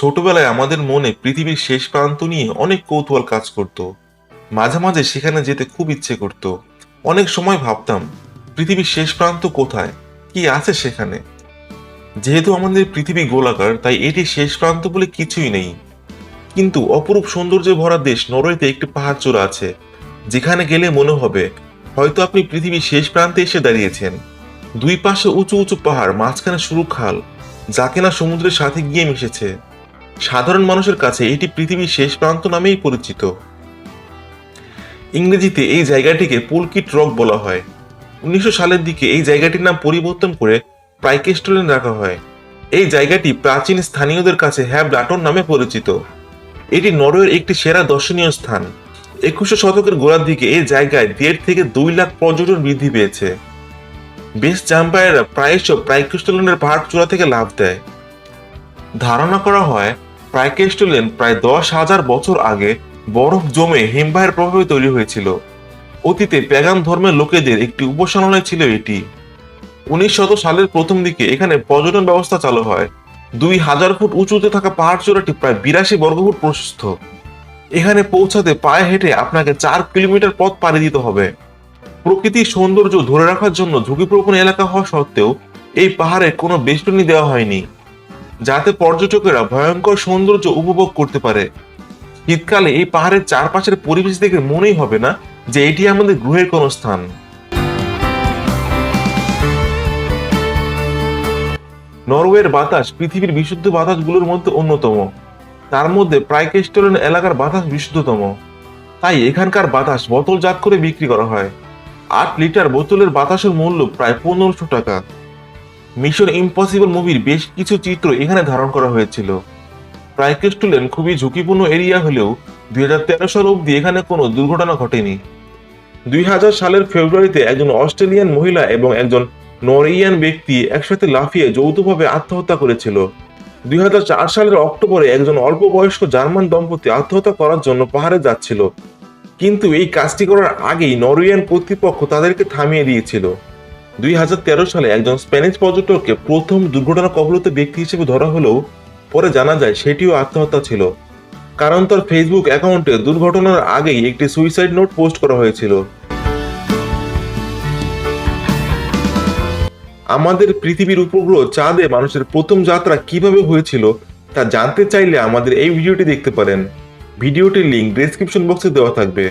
ছোটবেলায় আমাদের মনে পৃথিবীর শেষ প্রান্ত নিয়ে অনেক কৌতূহল কাজ করত। মাঝে মাঝে সেখানে যেতে খুব ইচ্ছে করত। অনেক সময় ভাবতাম, পৃথিবীর শেষ প্রান্ত কোথায়? কি আছে সেখানে? যেহেতু আমাদের পৃথিবী গোলাকার, তাই এটি শেষ প্রান্ত বলে কিছুই নেই। কিন্তু অপরূপ সৌন্দর্যে ভরা দেশ নরওয়েতে একটি পাহাড় চূড়া আছে, যেখানে গেলে মনে হবে, হয়তো আপনি পৃথিবীর শেষ প্রান্তে এসে দাঁড়িয়েছেন। দুই পাশে উঁচু উঁচু পাহাড়, মাঝখানে সরু খাল, যা কিনা সমুদ্রের সাথে গিয়ে মিশেছে। সাধারণ মানুষের কাছে এটি পৃথিবীর শেষ প্রান্ত নামেই পরিচিত। ইংরেজিতে এই জায়গাটিকে পুলকিট রক বলা হয়। উনিশশো সালের দিকে এই জায়গাটির নাম পরিবর্তন করে প্রাইকেস্টোলেন রাখা হয়। এই জায়গাটি প্রাচীন স্থানীয়দের কাছে হ্যাব ডাটন নামে পরিচিত। এটি নরওয়ের একটি সেরা দর্শনীয় স্থান। একুশে শতকের গোড়ার দিকে এই জায়গায় দেড় থেকে দুই লাখ পর্যটন বৃদ্ধি পেয়েছে। বেশ জাম্পায়াররা প্রায়শ প্রাইকেস্টোলেনের পাহাড় চূড়া থেকে লাভ দেয়। ধারণা করা হয় প্রাইকেস্টোলেন প্রায় দশ হাজার বছর আগে বরফ জমে হিমবাহের প্রভাবে তৈরি হয়েছিল। অতীতে প্যাগান ধর্মের লোকেদের একটি উপাসনালয় ছিল এটি। উনিশ শত সালের প্রথম দিকে এখানে পর্যটন ব্যবস্থা চালু হয়। দুই হাজার ফুট উঁচুতে থাকা পাহাড় চূড়াটি প্রায় বিরাশি বর্গফুট প্রশস্ত। এখানে পৌঁছাতে পায়ে হেঁটে আপনাকে চার কিলোমিটার পথ পাড়ি দিতে হবে। প্রকৃতির সৌন্দর্য ধরে রাখার জন্য ঝুঁকিপ্রবণ এলাকা হওয়া সত্ত্বেও এই পাহাড়ে কোনো বেষ্টনী দেওয়া হয়নি। যাতে পর্যটকেরা ভয়ঙ্কর সৌন্দর্য উপভোগ করতে পারে। শীতকালে এই পাহাড়ের চারপাশের পরিবেশ দেখে মনেই হবে না যে এটি আমাদের গ্রহের কোনো স্থান। নরওয়ের বাতাস পৃথিবীর বিশুদ্ধ বাতাসগুলোর মধ্যে অন্যতম। তার মধ্যে প্রাইকেস্টোলেন এলাকার বাতাস বিশুদ্ধতম। তাই এখানকার বাতাস বোতলজাত করে বিক্রি করা হয়। আট লিটার বোতলের বাতাসের মূল্য প্রায় পনেরোশো টাকা। মিশন ইম্পসিবল মুভির বেশ কিছু চিত্র এখানে ধারণ করা হয়েছিল। প্রাইকেস্টোলেন খুবই ঝুঁকিপূর্ণ এরিয়া হলেও দুই হাজার তেরো সাল অবধি এখানে কোনো দুর্ঘটনা ঘটেনি। দুই হাজার সালের ফেব্রুয়ারিতে একজন অস্ট্রেলিয়ান মহিলা এবং একজন নরওয়েজিয়ান ব্যক্তি একসাথে লাফিয়ে যৌথভাবে আত্মহত্যা করেছিল। দুই হাজার চার সালের অক্টোবরে একজন অল্প বয়স্ক জার্মান দম্পতি আত্মহত্যা করার জন্য পাহাড়ে যাচ্ছিল। কিন্তু এই কাজটি করার আগেই নরওয়েজিয়ান কর্তৃপক্ষ তাদেরকে থামিয়ে দিয়েছিল। দুই হাজার তেরো সালে একজন স্প্যানিশ পর্যটককে প্রথম দুর্ঘটনা কবলিত ব্যক্তি হিসেবে ধরা হলেও পরে জানা যায় সেটিও আত্মহত্যা ছিল। কারণ তার ফেসবুক অ্যাকাউন্টে দুর্ঘটনার আগেই একটি সুইসাইড নোট পোস্ট করা হয়েছিল। আমাদের পৃথিবীর উপগ্রহ চাঁদে মানুষের প্রথম যাত্রা কীভাবে হয়েছিল তা জানতে চাইলে আমাদের এই ভিডিওটি দেখতে পারেন। ভিডিওটির লিঙ্ক ডেসক্রিপশন বক্সে দেওয়া থাকবে।